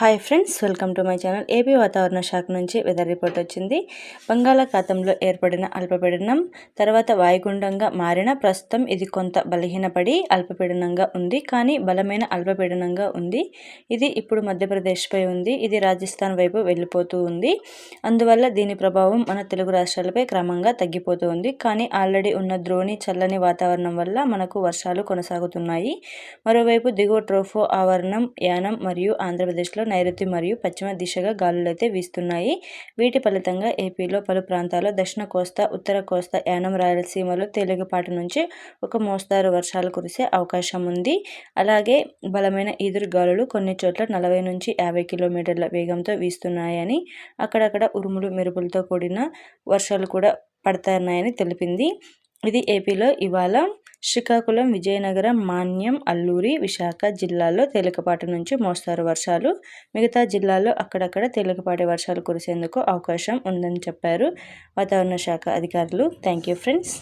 Hi friends welcome to my channel AP వాతావరణ శాఖ నుంచి వెదర్ రిపోర్ట్ వచ్చింది. బంగాళాఖాతంలో ఏర్పడిన అల్పపీడనం తర్వాత వాయుగుండంగా మారిన ప్రస్తుతం ఇది కొంత బలహీనపడి అల్పపీడనంగా ఉంది కానీ బలమైన అల్పపీడనంగా ఉంది. ఇది ఇప్పుడు మధ్యప్రదేశ్పై ఉంది ఇది రాజస్థాన్ వైపు వెళ్ళిపోతూ ఉంది. అందువల్ల దీని ప్రభావం మన తెలుగు రాష్ట్రాలపై క్రమంగా తగ్గిపోతూ ఉంది. కానీ ఆల్రెడీ ఉన్న ద్రోణి చల్లని వాతావరణం వల్ల మనకు వర్షాలు కొనసాగుతున్నాయి. మరోవైపు దిగువ ట్రోఫో ఆవరణం యానం మరియు ఆంధ్రప్రదేశ్లో నైరుతి మరియు పశ్చిమ దిశగా గాలులైతే వీస్తున్నాయి. వీటి ఫలితంగా ఏపీలో పలు ప్రాంతాల్లో దక్షిణ కోస్తా ఉత్తర కోస్తా యానం రాయలసీమలో తేలికపాటి నుంచి ఒక మోస్తారు వర్షాలు కురిసే అవకాశం ఉంది. అలాగే బలమైన ఈదురు గాలులు కొన్ని చోట్ల నలభై నుంచి యాభై కిలోమీటర్ల వేగంతో వీస్తున్నాయని అక్కడక్కడ ఉరుములు మెరుపులతో కూడిన వర్షాలు కూడా పడతాయన్నాయని తెలిపింది. ఇది ఏపీలో ఇవాళ శ్రీకాకుళం విజయనగరం మాన్యం అల్లూరి విశాఖ జిల్లాల్లో తేలికపాటి నుంచి మోస్తారు వర్షాలు. మిగతా జిల్లాల్లో అక్కడక్కడ తేలికపాటి వర్షాలు కురిసేందుకు అవకాశం ఉందని చెప్పారు వాతావరణ శాఖ అధికారులు. Thank you friends.